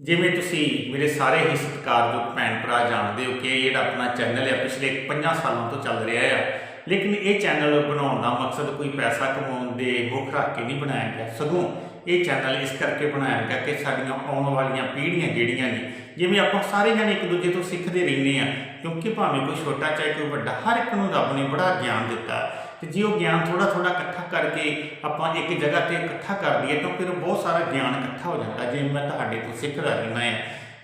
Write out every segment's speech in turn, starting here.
ਜਿਵੇਂ ਤੁਸੀਂ ਮੇਰੇ ਸਾਰੇ ਹੀ ਸਤਿਕਾਰਯੋਗ ਭੈਣ ਭਰਾ ਜਾਣਦੇ ਹੋ ਕਿ ਇਹ ਜਿਹੜਾ ਆਪਣਾ ਚੈਨਲ ਹੈ ਪਿਛਲੇ 5 ਸਾਲਾਂ ਤੋਂ ਚੱਲ ਰਿਹਾ ਹੈ ਲੇਕਿਨ ਇਹ ਚੈਨਲ ਬਣਾਉਣ ਦਾ ਮਕਸਦ ਕੋਈ ਪੈਸਾ ਕਮਾਉਣ ਦੇ ਮੁੱਖ ਰੱਖ ਕੇ ਨਹੀਂ ਬਣਾਇਆ ਗਿਆ। ਸਗੋਂ ਇਹ ਚੈਨਲ ਇਸ ਕਰਕੇ ਬਣਾਇਆ ਗਿਆ ਕਿ ਸਾਡੀਆਂ ਆਉਣ ਵਾਲੀਆਂ ਪੀੜ੍ਹੀਆਂ ਜਿਹੜੀਆਂ ਨੇ, ਜਿਵੇਂ ਆਪਾਂ ਸਾਰੇ ਜਣੇ ਇੱਕ ਦੂਜੇ ਤੋਂ ਸਿੱਖਦੇ ਰਹਿੰਦੇ ਆ, ਕਿਉਂਕਿ ਭਾਵੇਂ ਕੋਈ ਛੋਟਾ ਚਾਹੇ ਕੋਈ ਵੱਡਾ, ਹਰ ਇੱਕ ਨੂੰ ਰੱਬ ਨੇ ਬੜਾ ਗਿਆਨ ਦਿੱਤਾ। ਤੇ ਜੇ ਉਹ ਗਿਆਨ ਥੋੜਾ ਥੋੜਾ ਇਕੱਠਾ ਕਰਕੇ ਆਪਾਂ ਇੱਕ ਜਗ੍ਹਾ ਤੇ ਇਕੱਠਾ ਕਰ ਦਈਏ ਤਾਂ ਫਿਰ ਬਹੁਤ ਸਾਰਾ ਗਿਆਨ ਇਕੱਠਾ ਹੋ ਜਾਂਦਾ। ਜਿਵੇਂ ਮੈਂ ਤੁਹਾਡੇ ਤੋਂ ਸਿੱਖਦਾ ਰਹਿੰਦਾ ਹੈ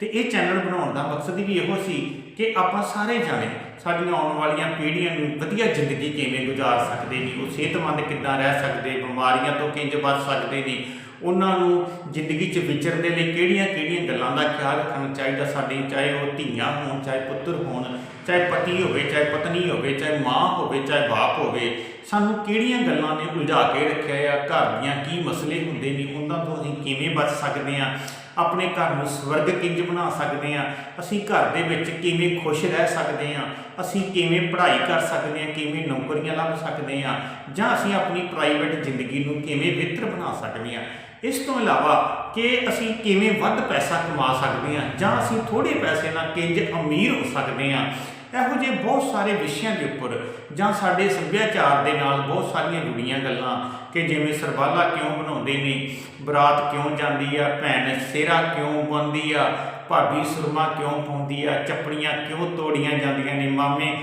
ਤੇ ਇਹ ਚੈਨਲ ਬਣਾਉਣ ਦਾ ਮਕਸਦ ਵੀ ਇਹੋ ਸੀ ਕਿ ਆਪਾਂ ਸਾਰੇ ਜਾਣੇ ਸਾਡੀਆਂ ਆਉਣ ਵਾਲੀਆਂ ਪੀੜ੍ਹੀਆਂ ਨੂੰ ਵਧੀਆ ਜ਼ਿੰਦਗੀ ਕਿਵੇਂ ਗੁਜ਼ਾਰ ਸਕਦੇ ਨੇ, ਉਹ ਸਿਹਤਮੰਦ ਕਿੱਦਾਂ ਰਹਿ ਸਕਦੇ, ਬਿਮਾਰੀਆਂ ਤੋਂ ਕਿੰਜ ਬਚ ਸਕਦੇ ਨੇ ਉਹਨਾਂ ਨੂੰ ਜ਼ਿੰਦਗੀ 'ਚ ਵਿਚਰਨ ਦੇ ਲਈ ਕਿਹੜੀਆਂ-ਕਿਹੜੀਆਂ ਗੱਲਾਂ ਦਾ ਖਿਆਲ ਰੱਖਣਾ ਚਾਹੀਦਾ? ਸਾਡੇ ਚਾਹੇ ਉਹ ਧੀਆਂ ਹੋਣ, ਚਾਹੇ ਪੁੱਤਰ ਹੋਣ, ਚਾਹੇ ਪਤੀ ਹੋਵੇ, ਚਾਹੇ ਪਤਨੀ ਹੋਵੇ, ਚਾਹੇ ਮਾਂ ਹੋਵੇ, ਚਾਹੇ ਬਾਪ ਹੋਵੇ, ਸਾਨੂੰ ਕਿਹੜੀਆਂ ਗੱਲਾਂ ਨੇ ਉਲਝਾ ਕੇ ਰੱਖਿਆ ਆ? ਘਰ ਦੀਆਂ ਕੀ ਮਸਲੇ ਹੁੰਦੇ ਨੇ? ਉਹਨਾਂ ਤੋਂ ਅਸੀਂ ਕਿਵੇਂ ਬਚ ਸਕਦੇ ਆ ਆਪਣੇ ਘਰ ਨੂੰ ਸਵਰਗ ਕਿੰਜ ਬਣਾ ਸਕਦੇ ਆ ਅਸੀਂ ਘਰ ਦੇ ਵਿੱਚ ਕਿਵੇਂ ਖੁਸ਼ ਰਹਿ ਸਕਦੇ ਆ ਅਸੀਂ ਕਿਵੇਂ ਪੜ੍ਹਾਈ ਕਰ ਸਕਦੇ ਆ ਕਿਵੇਂ ਨੌਕਰੀਆਂ ਲੱਭ ਸਕਦੇ ਆ ਜਾਂ ਅਸੀਂ ਆਪਣੀ ਪ੍ਰਾਈਵੇਟ ਜ਼ਿੰਦਗੀ ਨੂੰ ਕਿਵੇਂ ਬਿਹਤਰ ਬਣਾ ਸਕਦੇ ਆ ਇਸ ਤੋਂ ਇਲਾਵਾ ਕਿ ਅਸੀਂ ਕਿਵੇਂ ਵੱਧ ਪੈਸਾ ਕਮਾ ਸਕਦੇ ਆ ਜਾਂ ਅਸੀਂ ਥੋੜੇ ਪੈਸੇ ਨਾਲ ਕਿੰਜ ਅਮੀਰ ਹੋ ਸਕਦੇ ਆ ਇਹੋ ਜਿਹੇ ਬਹੁਤ ਸਾਰੇ ਵਿਸ਼ਿਆਂ ਦੇ ਉੱਪਰ ਜਾਂ ਸਾਡੇ ਸੱਭਿਆਚਾਰ ਦੇ ਨਾਲ ਬਹੁਤ ਸਾਰੀਆਂ ਜੁੜੀਆਂ ਗੱਲਾਂ ਕਿ ਜਿਵੇਂ ਸਰਬਾਲਾ ਕਿਉਂ ਬਣਾਉਂਦੇ ਨੇ, ਬਰਾਤ ਕਿਉਂ ਜਾਂਦੀ ਆ, ਭੈਣ ਸਿਹਰਾ ਕਿਉਂ ਬੰਦੀ ਆ ਭਾਬੀ ਸੁਰਮਾ ਕਿਉਂ ਪਾਉਂਦੀ ਆ? ਚੱਪੜੀਆਂ ਕਿਉਂ ਤੋੜੀਆਂ ਜਾਂਦੀਆਂ ਨੇ? ਮਾਮੇ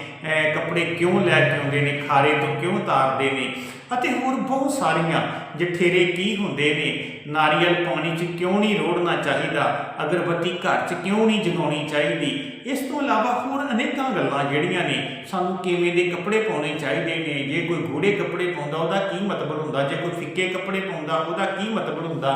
ਕੱਪੜੇ ਕਿਉਂ ਲੈ ਕੇ ਆਉਂਦੇ ਨੇ? ਖਾਰੇ ਤੋਂ ਕਿਉਂ ਤਾਰਦੇ ਨੇ? ਅਤੇ ਹੋਰ ਬਹੁਤ ਸਾਰੀਆਂ ਜਠੇਰੇ ਕੀ ਹੁੰਦੇ ਨੇ? ਨਾਰੀਅਲ ਪਾਣੀ 'ਚ ਕਿਉਂ ਨਹੀਂ ਰੋੜਨਾ ਚਾਹੀਦਾ? ਅਗਰਬੱਤੀ ਘਰ 'ਚ ਕਿਉਂ ਨਹੀਂ ਜਗਾਉਣੀ ਚਾਹੀਦੀ? ਇਸ ਤੋਂ ਇਲਾਵਾ ਹੋਰ ਅਨੇਕਾਂ ਗੱਲਾਂ ਜਿਹੜੀਆਂ ਨੇ, ਸਾਨੂੰ ਕਿਵੇਂ ਦੇ ਕੱਪੜੇ ਪਾਉਣੇ ਚਾਹੀਦੇ ਨੇ? ਜੇ ਕੋਈ ਗੂੜੇ ਕੱਪੜੇ ਪਾਉਂਦਾ, ਉਹਦਾ ਕੀ ਮਤਲਬ ਹੁੰਦਾ? ਜੇ ਕੋਈ ਫਿੱਕੇ ਕੱਪੜੇ ਪਾਉਂਦਾ, ਉਹਦਾ ਕੀ ਮਤਲਬ ਹੁੰਦਾ?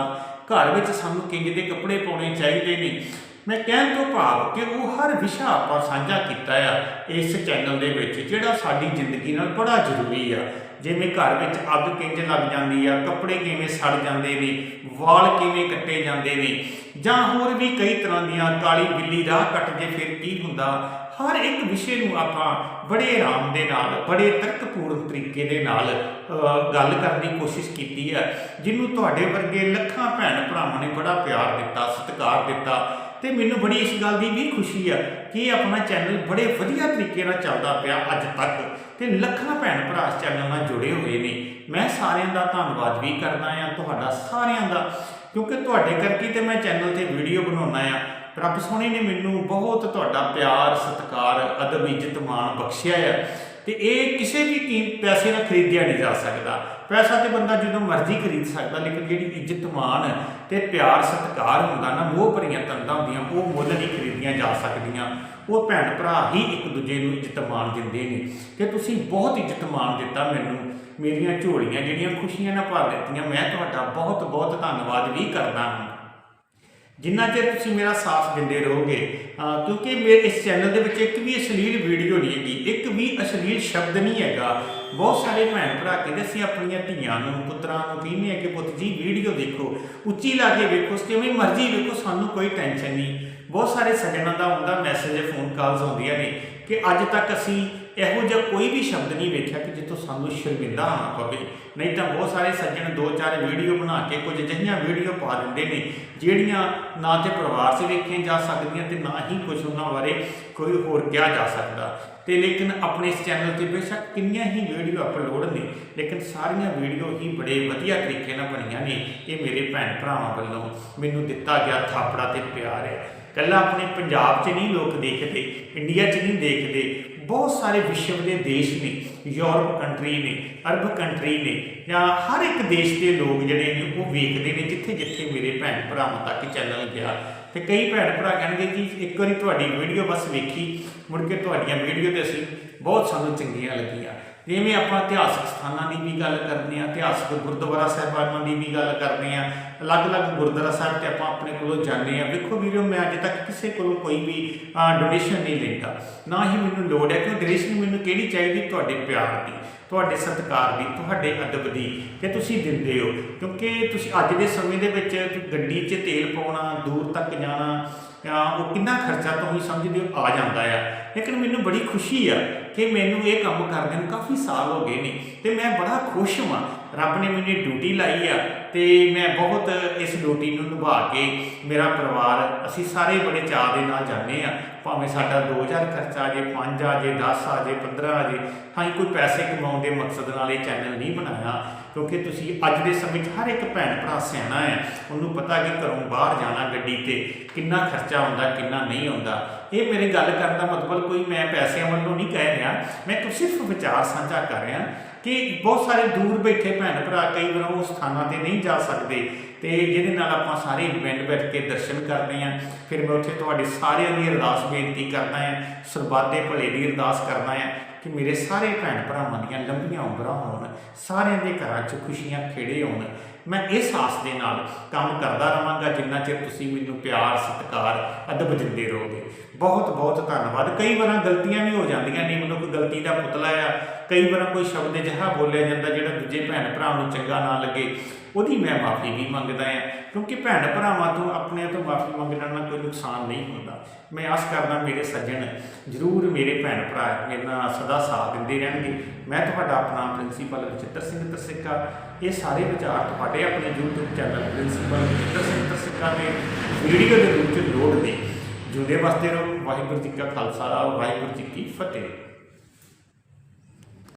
ਘਰ ਵਿੱਚ ਸਾਨੂੰ ਕਿੰਜ ਦੇ ਕੱਪੜੇ ਪਾਉਣੇ ਚਾਹੀਦੇ ਨੇ। ਮੈਂ ਕਹਿਣ ਤੋਂ ਭਾਵ ਕਿ ਉਹ ਹਰ ਵਿਸ਼ਾ ਆਪਾਂ ਸਾਂਝਾ ਕੀਤਾ ਆ ਇਸ ਚੈਨਲ ਦੇ ਵਿੱਚ, ਜਿਹੜਾ ਸਾਡੀ ਜ਼ਿੰਦਗੀ ਨਾਲ ਬੜਾ ਜ਼ਰੂਰੀ ਆ। ਜਿਵੇਂ ਘਰ ਵਿੱਚ ਅੱਗ ਕਿੰਜ ਲੱਗ ਜਾਂਦੀ ਆ, ਕੱਪੜੇ ਕਿਵੇਂ ਸੜ ਜਾਂਦੇ ਨੇ, ਵਾਲ ਕਿਵੇਂ ਕੱਟੇ ਜਾਂਦੇ ਨੇ, ਜਾਂ ਹੋਰ ਵੀ ਕਈ ਤਰ੍ਹਾਂ ਦੀਆਂ ਕਾਲੀ ਬਿੱਲੀ ਰਾਹ ਕੱਟ ਜੇ ਫਿਰ ਕੀ ਹੁੰਦਾ ਹਰ ਇੱਕ ਵਿਸ਼ੇ ਨੂੰ ਆਪਾਂ ਬੜੇ ਆਰਾਮ ਦੇ ਨਾਲ, ਬੜੇ ਤਰਕਪੂਰਨ ਤਰੀਕੇ ਦੇ ਨਾਲ ਗੱਲ ਕਰਨ ਦੀ ਕੋਸ਼ਿਸ਼ ਕੀਤੀ ਹੈ, ਜਿਹਨੂੰ ਤੁਹਾਡੇ ਵਰਗੇ ਲੱਖਾਂ ਭੈਣ ਭਰਾਵਾਂ ਨੇ ਬੜਾ ਪਿਆਰ ਦਿੱਤਾ, ਸਤਿਕਾਰ ਦਿੱਤਾ। ਤੇ ਮੈਨੂੰ ਬੜੀ ਇਸ ਗੱਲ ਦੀ ਵੀ ਖੁਸ਼ੀ ਆ ਕਿ ਇਹ ਆਪਣਾ ਚੈਨਲ ਬੜੇ ਵਧੀਆ ਤਰੀਕੇ ਨਾਲ ਚੱਲਦਾ ਪਿਆ ਅੱਜ ਤੱਕ ਤੇ ਲੱਖਾਂ ਭੈਣ ਭਰਾ ਇਸ ਚੈਨਲ ਨਾਲ ਜੁੜੇ ਹੋਏ ਨੇ। ਮੈਂ ਸਾਰਿਆਂ ਦਾ ਧੰਨਵਾਦ ਵੀ ਕਰਦਾ ਆ ਤੁਹਾਡਾ ਸਾਰਿਆਂ ਦਾ, ਕਿਉਂਕਿ ਤੁਹਾਡੇ ਕਰਕੇ ਤੇ ਮੈਂ ਚੈਨਲ ਤੇ ਵੀਡੀਓ ਬਣਾਉਣਾ ਆ ਰੱਬ ਸੋਹਣੇ ਨੇ ਮੈਨੂੰ ਬਹੁਤ ਤੁਹਾਡਾ ਪਿਆਰ, ਸਤਿਕਾਰ, ਅਦਬ, ਇੱਜ਼ਤ, ਮਾਣ ਬਖਸ਼ਿਆ ਆ। ਤੇ ਇਹ ਕਿਸੇ ਵੀ ਕੀਮਤ ਪੈਸੇ ਨਾਲ ਖਰੀਦਿਆ ਨਹੀਂ ਜਾ ਸਕਦਾ। ਪੈਸਾ ਤੇ ਬੰਦਾ ਜਦੋਂ ਮਰਜ਼ੀ ਖਰੀਦ ਸਕਦਾ, ਲੇਕਿਨ ਜਿਹੜੀ ਇੱਜ਼ਤ, ਮਾਣ ਤੇ ਪਿਆਰ, ਸਤਿਕਾਰ ਹੁੰਦਾ ਨਾ, ਮੋਹ ਭਰੀਆਂ ਤੰਦਾਂ ਹੁੰਦੀਆਂ, ਉਹ ਮੁੱਲ ਨਹੀਂ ਖਰੀਦੀਆਂ ਜਾ ਸਕਦੀਆਂ। ਉਹ ਭੈਣ ਭਰਾ ਹੀ ਇੱਕ ਦੂਜੇ ਨੂੰ ਇੱਜ਼ਤ, ਮਾਣ ਦਿੰਦੇ ਨੇ। ਕਿ ਤੁਸੀਂ ਬਹੁਤ ਇੱਜ਼ਤ, ਮਾਣ ਦਿੱਤਾ ਮੈਨੂੰ। ਮੇਰੀਆਂ ਝੋਲੀਆਂ ਜਿਹੜੀਆਂ ਖੁਸ਼ੀਆਂ ਨਾਲ ਭਰ ਦਿੱਤੀਆਂ, ਮੈਂ ਤੁਹਾਡਾ ਬਹੁਤ ਬਹੁਤ ਧੰਨਵਾਦ ਵੀ ਕਰਦਾ ਹਾਂ। ਜਿੰਨਾ ਚਿਰ ਤੁਸੀਂ ਮੇਰਾ ਸਾਥ ਦਿੰਦੇ ਰਹੋਗੇ ਕਿਉਂਕਿ ਮੇਰੇ ਇਸ ਚੈਨਲ ਦੇ ਵਿੱਚ ਇੱਕ ਵੀ ਅਸ਼ਲੀਲ ਵੀਡੀਓ ਨਹੀਂ ਹੈਗੀ, ਇੱਕ ਵੀ ਅਸ਼ਲੀਲ ਸ਼ਬਦ ਨਹੀਂ ਹੈਗਾ। ਬਹੁਤ ਸਾਰੇ ਭੈਣ ਭਰਾ ਕਹਿੰਦੇ ਸੀ ਆਪਣੀਆਂ ਧੀਆਂ ਨੂੰ, ਪੁੱਤਰਾਂ ਨੂੰ ਕਹਿੰਦੇ ਆ ਕਿ ਪੁੱਤ ਜੀ ਵੀਡੀਓ ਦੇਖੋ, ਉੱਚੀ ਲਾ ਕੇ ਵੇਖੋ ਕਿਵੇਂ ਮਰਜ਼ੀ ਵੇਖੋ, ਸਾਨੂੰ ਕੋਈ ਟੈਨਸ਼ਨ ਨਹੀਂ। ਬਹੁਤ ਸਾਰੇ ਸੱਜਣਾਂ ਦਾ ਹੁੰਦਾ ਮੈਸੇਜ ਫੋਨ ਕਾਲਸ ਆਉਂਦੀਆਂ ਨੇ ਕਿ ਅੱਜ ਤੱਕ ਅਸੀਂ ਇਹੋ ਜਿਹਾ ਕੋਈ ਵੀ ਸ਼ਬਦ ਨਹੀਂ ਵੇਖਿਆ ਕਿ ਜਿੱਥੋਂ ਸਾਨੂੰ ਸ਼ਰਮਿੰਦਾ ਹੋਣਾ ਪਵੇ। ਨਹੀਂ ਤਾਂ ਬਹੁਤ ਸਾਰੇ ਸੱਜਣ ਦੋ ਚਾਰ ਵੀਡੀਓ ਬਣਾ ਕੇ ਕੁਝ ਅਜਿਹੀਆਂ ਵੀਡੀਓ ਪਾ ਦਿੰਦੇ ਨੇ, ਜਿਹੜੀਆਂ ਨਾ ਤੇ ਪਰਿਵਾਰ 'ਚ ਵੇਖੀਆਂ ਜਾ ਸਕਦੀਆਂ ਤੇ ਨਾ ਹੀ ਕੁਝ ਉਹਨਾਂ ਬਾਰੇ ਕੋਈ ਹੋਰ ਕਿਹਾ ਜਾ ਸਕਦਾ। ਤੇ ਲੇਕਿਨ ਆਪਣੇ ਇਸ ਚੈਨਲ ਤੇ ਬੇਸ਼ੱਕ ਕਿੰਨੀਆਂ ਹੀ ਵੀਡੀਓ ਅਪਲੋਡ ਨੇ, ਲੇਕਿਨ ਸਾਰੀਆਂ ਵੀਡੀਓ ਹੀ ਬੜੇ ਵਧੀਆ ਤਰੀਕੇ ਨਾਲ ਬਣੀਆਂ ਨੇ, ਇਹ ਮੇਰੇ ਭੈਣ ਭਰਾਵਾਂ ਵੱਲੋਂ ਮੈਨੂੰ ਦਿੱਤਾ ਗਿਆ ਥਾਪੜਾ ਤੇ ਪਿਆਰ ਹੈ। ਕੱਲਾ ਆਪਣੇ ਪੰਜਾਬ 'ਚ ਨਹੀਂ ਲੋਕ ਦੇਖਦੇ, ਇੰਡੀਆ 'ਚ ਨਹੀਂ ਦੇਖਦੇ ਬਹੁਤ ਸਾਰੇ ਵਿਸ਼ਵ ਦੇ ਦੇਸ਼ ਨੇ, ਯੂਰਪ ਕੰਟਰੀ ਨੇ, ਅਰਬ ਕੰਟਰੀ ਨੇ, ਜਾਂ ਹਰ ਇੱਕ ਦੇਸ਼ ਦੇ ਲੋਕ ਜਿਹੜੇ ਨੇ, ਉਹ ਵੇਖਦੇ ਨੇ ਜਿੱਥੇ ਜਿੱਥੇ ਮੇਰੇ ਭੈਣ ਭਰਾਵਾਂ ਤੱਕ ਚੈਨਲ ਗਿਆ। ਤੇ ਕਈ ਭੈਣ ਭਰਾ ਕਹਿਣਗੇ ਕਿ ਇੱਕ ਵਾਰੀ ਤੁਹਾਡੀ ਵੀਡੀਓ ਬਸ ਵੇਖੀ, ਮੁੜ ਕੇ ਤੁਹਾਡੀਆਂ ਵੀਡੀਓ ਤੇ ਅਸੀਂ ਬਹੁਤ ਸਾਨੂੰ ਚੰਗੀਆਂ ਲੱਗੀਆਂ। ਜਿਵੇਂ ਆਪਾਂ ਇਤਿਹਾਸਕ ਸਥਾਨਾਂ ਦੀ ਵੀ ਗੱਲ ਕਰਦੇ ਆ, ਇਤਿਹਾਸਕ ਗੁਰਦੁਆਰਾ ਸਾਹਿਬਾਨਾਂ ਦੀ ਵੀ ਗੱਲ ਕਰਦੇ ਆ, ਅਲੱਗ-ਅਲੱਗ ਗੁਰਦੁਆਰਾ ਸਾਹਿਬ ਤੇ ਆਪਾਂ ਆਪਣੇ ਕੋਲੋਂ ਜਾਂਦੇ ਆ। ਵੇਖੋ ਵੀਰੋ, ਮੈਂ ਅੱਜ ਤੱਕ ਕਿਸੇ ਕੋਲੋਂ ਕੋਈ ਵੀ ਡੋਨੇਸ਼ਨ ਨਹੀਂ ਲੈਂਦਾ। ਨਾ ਹੀ ਮੈਨੂੰ ਲੋੜ ਹੈ ਕਿ ਡੋਨੇਸ਼ਨ ਮੈਨੂੰ ਕਿਹੜੀ ਚਾਹੀਦੀ? ਤੁਹਾਡੇ ਪਿਆਰ ਦੀ, ਤੁਹਾਡੇ ਸਤਿਕਾਰ ਦੀ, ਤੁਹਾਡੇ ਅਦਬ ਦੀ। ਕਿ ਤੁਸੀਂ ਦਿੰਦੇ ਹੋ। ਕਿਉਂਕਿ ਤੁਸੀਂ ਅੱਜ ਦੇ ਸਮੇਂ ਦੇ ਵਿੱਚ ਗੱਡੀ 'ਚ ਤੇਲ ਪਾਉਣਾ, ਦੂਰ ਤੱਕ ਜਾਣਾ ਉਹ ਕਿੰਨਾ ਖਰਚਾ ਤੁਸੀਂ ਸਮਝਦੇ ਹੋ ਆ ਜਾਂਦਾ ਆ। ਲੇਕਿਨ ਮੈਨੂੰ ਬੜੀ ਖੁਸ਼ੀ ਆ ਕਿ ਮੈਨੂੰ ਇਹ ਕੰਮ ਕਰਦੇ ਨੂੰ ਕਾਫੀ ਸਾਲ ਹੋ ਗਏ ਨੇ ਤੇ ਮੈਂ ਬੜਾ ਖੁਸ਼ ਹਾਂ ਰੱਬ ਨੇ ਮੈਨੂੰ ਡਿਊਟੀ ਲਾਈ ਆ ਤੇ ਮੈਂ ਬਹੁਤ ਇਸ ਡਿਊਟੀ ਨੂੰ ਨਿਭਾ ਕੇ ਮੇਰਾ ਪਰਿਵਾਰ, ਅਸੀਂ ਸਾਰੇ ਬੜੇ ਚਾਅ ਦੇ ਨਾਲ ਜਾਂਦੇ ਆ। ਭਾਵੇਂ ਸਾਡਾ 2000 ਖਰਚਾ ਆ ਜੇ 5 ਆ ਜੇ 10 ਆ ਜੇ 15 ਆ ਜੇ ਹਾਂ ਕੋਈ ਪੈਸੇ ਕਮਾਉਣ ਦੇ ਮਕਸਦ ਨਾਲ ਇਹ ਚੈਨਲ ਨਹੀਂ ਬਣਾਇਆ। ਕਿਉਂਕਿ ਤੁਸੀਂ ਅੱਜ ਦੇ ਸਮੇਂ 'ਚ ਹਰ ਇੱਕ ਭੈਣ ਭਰਾ ਸਿਆਣਾ ਹੈ, ਉਹਨੂੰ ਪਤਾ ਕਿ ਘਰੋਂ ਬਾਹਰ ਜਾਣਾ ਗੱਡੀ ਤੇ ਕਿੰਨਾ ਖਰਚਾ ਹੁੰਦਾ ਕਿੰਨਾ ਨਹੀਂ ਹੁੰਦਾ ਇਹ ਮੇਰੀ ਗੱਲ ਕਰਨ ਦਾ ਮਤਲਬ ਕੋਈ ਮੈਂ ਪੈਸਿਆਂ ਵੱਲੋਂ ਨਹੀਂ ਕਹਿ ਰਿਹਾ। ਮੈਂ ਕੁਝ ਸਿਰਫ ਵਿਚਾਰ ਸਾਂਝਾ ਕਰ ਰਿਹਾ ਕਿ ਬਹੁਤ ਸਾਰੇ ਦੂਰ ਬੈਠੇ ਭੈਣ ਭਰਾ ਕਈ ਵਾਰ ਉਹ ਸਥਾਨਾਂ ਤੇ ਨਹੀਂ ਜਾ ਸਕਦੇ। ਤੇ ਜਿਹਦੇ ਨਾਲ ਆਪਾਂ ਸਾਰੇ ਪਿੰਡ ਬੈਠ ਕੇ ਦਰਸ਼ਨ ਕਰਦੇ ਆਂ ਫਿਰ ਮੈਂ ਉੱਥੇ ਤੁਹਾਡੇ ਸਾਰਿਆਂ ਦੀ ਅਰਦਾਸ ਬੇਨਤੀ ਕਰਦਾ ਆਂ ਸਰਬਾਦੇ ਭਲੇ ਦੀ ਅਰਦਾਸ ਕਰਦਾ ਆਂ ਕਿ ਮੇਰੇ ਸਾਰੇ ਭੈਣ ਭਰਾਵਾਂ ਦੀਆਂ ਲੰਬੀਆਂ ਉਮਰਾਂ ਹੋਣ, ਸਾਰਿਆਂ ਦੇ ਘਰਾਂ 'ਚ ਖੁਸ਼ੀਆਂ ਖੇੜੇ ਹੋਣ। ਮੈਂ ਇਸ ਆਸ ਦੇ ਨਾਲ ਕੰਮ ਕਰਦਾ ਰਵਾਂਗਾ ਜਿੰਨਾ ਚਿਰ ਤੁਸੀਂ ਮੈਨੂੰ ਪਿਆਰ, ਸਤਿਕਾਰ, ਅਦਬ ਦਿੰਦੇ ਰਹੋਗੇ। ਬਹੁਤ ਬਹੁਤ ਧੰਨਵਾਦ। ਕਈ ਵਾਰਾਂ ਗਲਤੀਆਂ ਵੀ ਹੋ ਜਾਂਦੀਆਂ ਨੇ, ਮਨੁੱਖ ਗਲਤੀ ਦਾ ਪੁਤਲਾ ਆ। ਕਈ ਵਾਰਾਂ ਕੋਈ ਸ਼ਬਦ ਅਜਿਹਾ ਬੋਲਿਆ ਜਾਂਦਾ ਜਿਹੜਾ ਦੂਜੇ ਭੈਣ ਭਰਾ ਨੂੰ ਚੰਗਾ ਨਾ ਲੱਗੇ। ਉਹਦੀ ਮੈਂ ਮਾਫੀ ਵੀ ਮੰਗਦਾ ਆ ਕਿਉਂਕਿ ਭੈਣ ਭਰਾਵਾਂ ਤੋਂ ਆਪਣੇ ਤੋਂ ਮਾਫੀ ਮੰਗਣ ਨਾਲ ਕੋਈ ਨੁਕਸਾਨ ਨਹੀਂ ਹੁੰਦਾ। ਮੈਂ ਆਸ ਕਰਦਾ ਮੇਰੇ ਸੱਜਣ ਜ਼ਰੂਰ ਮੇਰੇ ਭੈਣ ਭਰਾ ਮੇਰੇ ਨਾਲ ਸਦਾ ਸਾਥ ਦਿੰਦੇ ਰਹਿਣਗੇ। ਮੈਂ ਤੁਹਾਡਾ ਆਪਣਾ ਪ੍ਰਿੰਸੀਪਲ ਬਚਿੱਤਰ ਸਿੰਘ ਤਰਸਿੱਕਾ, ਇਹ ਸਾਰੇ ਵਿਚਾਰ ਤੁਹਾਡੇ ਆਪਣੇ YouTube channel principal Bachittar Singh Tarsikka ਦੇ ਵੀਡੀਓ ਦੇ ਰੂਪ ਚ ਲੋਡ ਨੇ ਜੁੜੇ ਵਾਸਤੇ ਰਹੋ। ਵਾਹਿਗੁਰੂ ਜੀ ਕਾ ਖਾਲਸਾ, ਵਾਹਿਗੁਰੂ ਜੀ ਕੀ ਫਤਿਹ।